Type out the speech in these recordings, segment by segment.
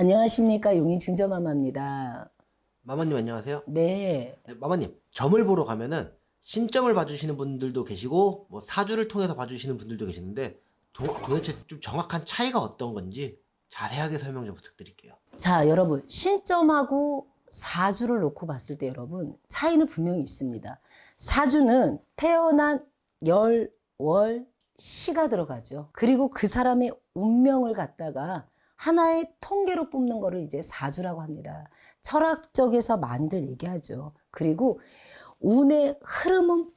안녕하십니까 용인 중저마마입니다. 마마님 안녕하세요. 네, 네, 마마님 점을 보러 가면은 신점을 봐주시는 분들도 계시고 뭐 사주를 통해서 봐주시는 분들도 계시는데 도, 도대체 좀 정확한 차이가 어떤 건지 자세하게 설명 좀 부탁드릴게요. 자 여러분 신점하고 사주를 놓고 봤을 때 여러분 차이는 분명히 있습니다. 사주는 태어난 열, 월, 시가 들어가죠. 그리고 그 사람의 운명을 갖다가 하나의 통계로 뽑는 거를 이제 사주라고 합니다. 철학적에서 많이들 얘기하죠. 그리고 운의 흐름은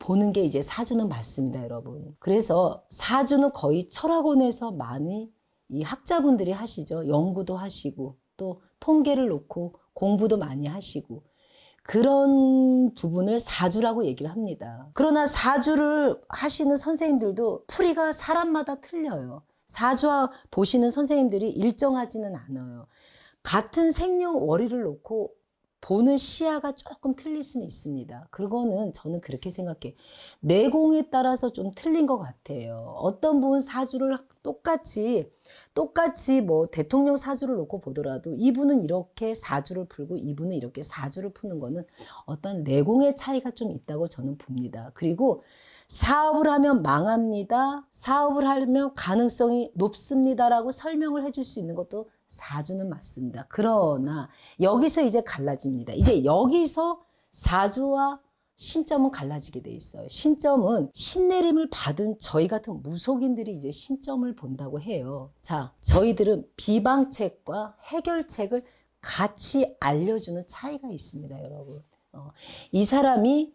보는 게 이제 사주는 맞습니다, 여러분. 그래서 사주는 거의 철학원에서 많이 이 학자분들이 하시죠. 연구도 하시고 또 통계를 놓고 공부도 많이 하시고 그런 부분을 사주라고 얘기를 합니다. 그러나 사주를 하시는 선생님들도 풀이가 사람마다 틀려요. 사주와 보시는 선생님들이 일정하지는 않아요. 같은 생년 월일을 놓고 보는 시야가 조금 틀릴 수는 있습니다. 그거는 저는 그렇게 생각해. 내공에 따라서 좀 틀린 것 같아요. 어떤 분은 사주를 똑같이 똑같이 뭐 대통령 사주를 놓고 보더라도 이분은 이렇게 사주를 풀고 이분은 이렇게 사주를 푸는 거는 어떤 내공의 차이가 좀 있다고 저는 봅니다. 그리고 사업을 하면 망합니다. 사업을 하면 가능성이 높습니다라고 설명을 해줄 수 있는 것도 사주는 맞습니다. 그러나 여기서 이제 갈라집니다. 이제 여기서 사주와 신점은 갈라지게 돼 있어요. 신점은 신내림을 받은 저희 같은 무속인들이 이제 신점을 본다고 해요. 자, 저희들은 비방책과 해결책을 같이 알려주는 차이가 있습니다, 여러분. 어, 이 사람이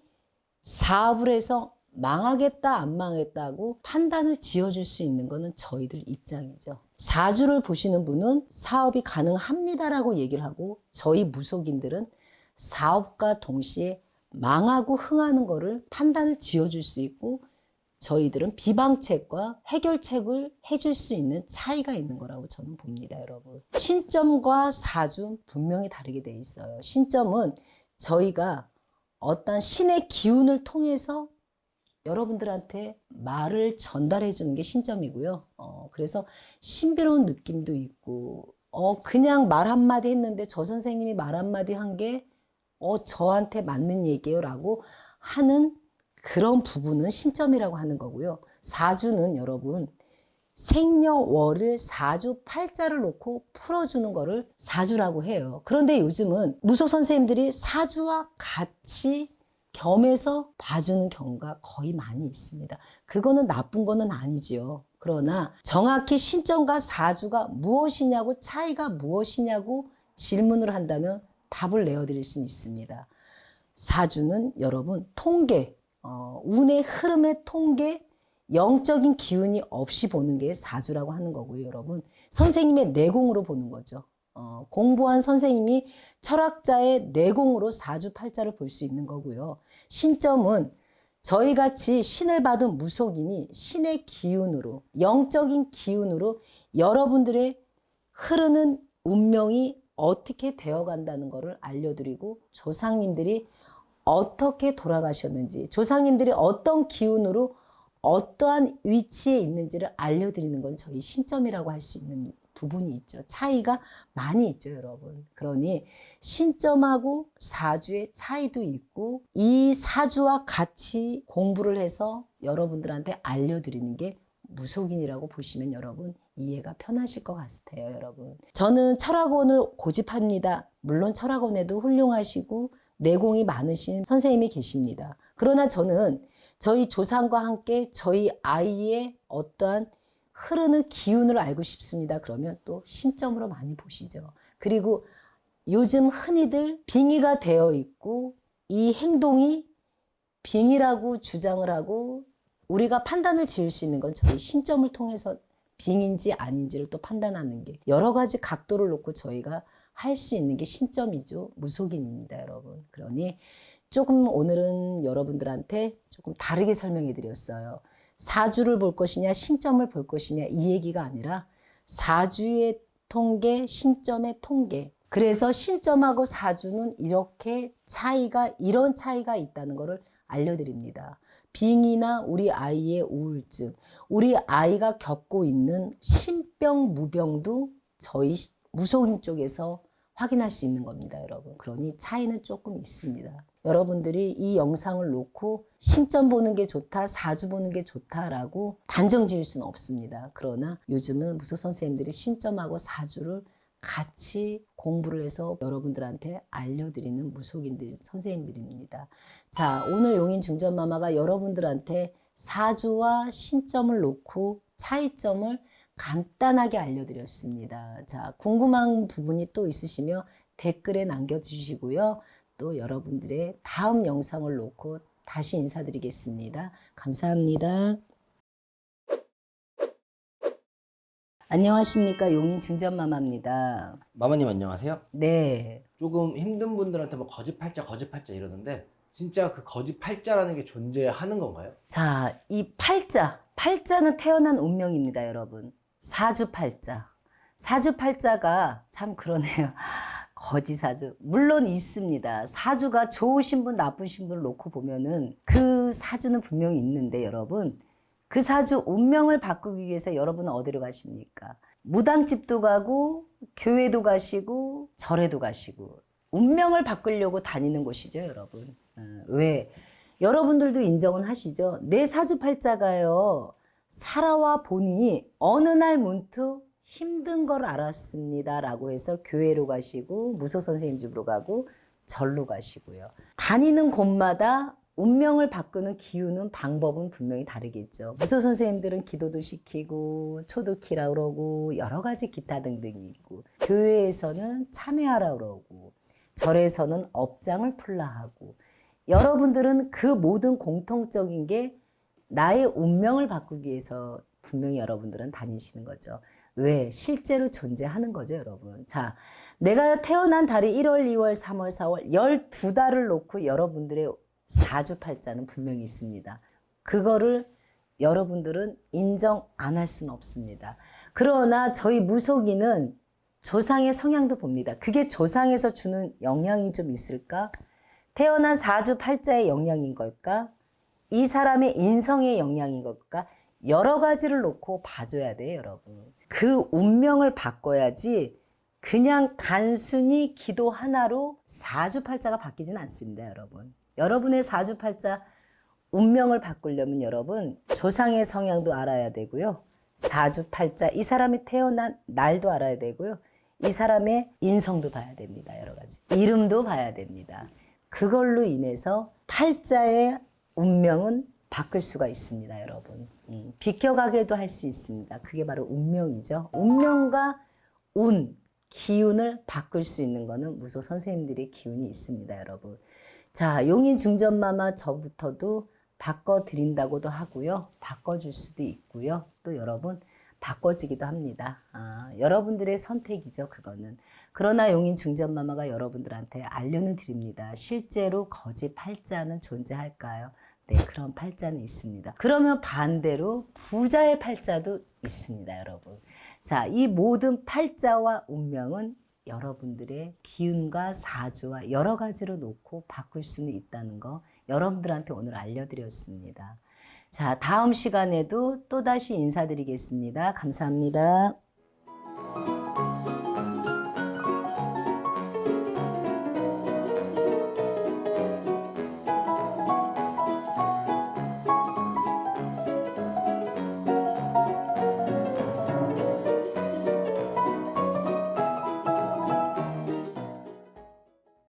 사업을 해서 망하겠다, 안 망하겠다고 판단을 지어줄 수 있는 거는 저희들 입장이죠. 사주를 보시는 분은 사업이 가능합니다라고 얘기를 하고 저희 무속인들은 사업과 동시에 망하고 흥하는 거를 판단을 지어줄 수 있고 저희들은 비방책과 해결책을 해줄 수 있는 차이가 있는 거라고 저는 봅니다, 여러분. 신점과 사주 분명히 다르게 돼 있어요. 신점은 저희가 어떤 신의 기운을 통해서 여러분들한테 말을 전달해 주는 게 신점이고요. 어, 그래서 신비로운 느낌도 있고, 어, 그냥 말 한마디 했는데 저 선생님이 말 한마디 한 게, 어, 저한테 맞는 얘기예요. 라고 하는 그런 부분은 신점이라고 하는 거고요. 사주는 여러분, 생년월일 사주 팔자를 놓고 풀어주는 거를 사주라고 해요. 그런데 요즘은 무속 선생님들이 사주와 같이 겸해서 봐주는 경우가 거의 많이 있습니다. 그거는 나쁜 거는 아니지요. 그러나 정확히 신점과 사주가 무엇이냐고 차이가 무엇이냐고 질문을 한다면 답을 내어드릴 수는 있습니다. 사주는 여러분 통계, 어, 운의 흐름의 통계, 영적인 기운이 없이 보는 게 사주라고 하는 거고요, 여러분. 선생님의 내공으로 보는 거죠. 어, 공부한 선생님이 철학자의 내공으로 사주팔자를 볼 수 있는 거고요. 신점은 저희 같이 신을 받은 무속인이 신의 기운으로, 영적인 기운으로 여러분들의 흐르는 운명이 어떻게 되어 간다는 것을 알려드리고 조상님들이 어떻게 돌아가셨는지, 조상님들이 어떤 기운으로 어떠한 위치에 있는지를 알려드리는 건 저희 신점이라고 할 수 있는 부분이 있죠. 차이가 많이 있죠, 여러분. 그러니 신점하고 사주의 차이도 있고 이 사주와 같이 공부를 해서 여러분들한테 알려드리는 게 무속인이라고 보시면 여러분 이해가 편하실 것 같아요, 여러분. 저는 철학원을 고집합니다. 물론 철학원에도 훌륭하시고 내공이 많으신 선생님이 계십니다. 그러나 저는 저희 조상과 함께 저희 아이의 어떠한 흐르는 기운을 알고 싶습니다. 그러면 또 신점으로 많이 보시죠. 그리고 요즘 흔히들 빙의가 되어 있고 이 행동이 빙의라고 주장을 하고 우리가 판단을 지을 수 있는 건 저희 신점을 통해서 빙인지 아닌지를 또 판단하는 게 여러 가지 각도를 놓고 저희가 할 수 있는 게 신점이죠. 무속인입니다, 여러분. 그러니 조금 오늘은 여러분들한테 조금 다르게 설명해 드렸어요. 사주를 볼 것이냐, 신점을 볼 것이냐, 이 얘기가 아니라 사주의 통계, 신점의 통계. 그래서 신점하고 사주는 이렇게 차이가, 이런 차이가 있다는 것을 알려드립니다. 빙이나 우리 아이의 우울증, 우리 아이가 겪고 있는 신병, 무병도 저희 무속인 쪽에서 확인할 수 있는 겁니다, 여러분. 그러니 차이는 조금 있습니다. 여러분들이 이 영상을 놓고 신점 보는 게 좋다, 사주 보는 게 좋다라고 단정 지을 수는 없습니다. 그러나 요즘은 무속 선생님들이 신점하고 사주를 같이 공부를 해서 여러분들한테 알려드리는 무속인들, 선생님들입니다. 자, 오늘 용인 중전마마가 여러분들한테 사주와 신점을 놓고 차이점을 간단하게 알려드렸습니다. 자, 궁금한 부분이 또 있으시면 댓글에 남겨주시고요. 또 여러분들의 다음 영상을 놓고 다시 인사드리겠습니다. 감사합니다. 안녕하십니까 용인 중전마마입니다. 마마님 안녕하세요. 네, 조금 힘든 분들한테 뭐 거짓팔자 거짓팔자 이러는데 진짜 그 거짓팔자라는 게 존재하는 건가요? 자, 이 팔자, 팔자는 태어난 운명입니다, 여러분. 사주팔자. 사주팔자가 참 그러네요. 거지 사주. 물론 있습니다. 사주가 좋으신 분, 나쁘신 분을 놓고 보면은 그 사주는 분명히 있는데, 여러분. 그 사주 운명을 바꾸기 위해서 여러분은 어디로 가십니까? 무당집도 가고, 교회도 가시고, 절에도 가시고, 운명을 바꾸려고 다니는 곳이죠, 여러분. 어, 왜? 여러분들도 인정은 하시죠? 내 사주팔자가요, 살아와 보니 어느 날 문득 힘든 걸 알았습니다. 라고 해서 교회로 가시고, 무소 선생님 집으로 가고, 절로 가시고요. 다니는 곳마다 운명을 바꾸는 기운은 방법은 분명히 다르겠죠. 무소 선생님들은 기도도 시키고, 초도키라 그러고, 여러 가지 기타 등등이 있고, 교회에서는 참여하라 그러고, 절에서는 업장을 풀라 하고, 여러분들은 그 모든 공통적인 게 나의 운명을 바꾸기 위해서 분명히 여러분들은 다니시는 거죠. 왜? 실제로 존재하는 거죠, 여러분. 자, 내가 태어난 달이 1월, 2월, 3월, 4월 12달을 놓고 여러분들의 사주팔자는 분명히 있습니다. 그거를 여러분들은 인정 안 할 수는 없습니다. 그러나 저희 무속인은 조상의 성향도 봅니다. 그게 조상에서 주는 영향이 좀 있을까? 태어난 사주 팔자의 영향인 걸까? 이 사람의 인성의 영향인 걸까? 여러 가지를 놓고 봐줘야 돼요, 여러분. 그 운명을 바꿔야지 그냥 단순히 기도 하나로 사주팔자가 바뀌진 않습니다, 여러분. 여러분의 사주팔자 운명을 바꾸려면 여러분 조상의 성향도 알아야 되고요. 사주팔자 이 사람이 태어난 날도 알아야 되고요. 이 사람의 인성도 봐야 됩니다. 여러 가지. 이름도 봐야 됩니다. 그걸로 인해서 팔자의 운명은 바꿀 수가 있습니다, 여러분. 음, 비켜가게도 할 수 있습니다. 그게 바로 운명이죠. 운명과 운, 기운을 바꿀 수 있는 거는 무소 선생님들의 기운이 있습니다, 여러분. 자, 용인 중전마마 저부터도 바꿔드린다고도 하고요. 바꿔줄 수도 있고요. 또 여러분, 바꿔지기도 합니다. 아, 여러분들의 선택이죠, 그거는. 그러나 용인 중전마마가 여러분들한테 알려는 드립니다. 실제로 거지 팔자는 존재할까요? 네, 그런 팔자는 있습니다. 그러면 반대로 부자의 팔자도 있습니다, 여러분. 자, 이 모든 팔자와 운명은 여러분들의 기운과 사주와 여러 가지로 놓고 바꿀 수는 있다는 거 여러분들한테 오늘 알려드렸습니다. 자, 다음 시간에도 또다시 인사드리겠습니다. 감사합니다.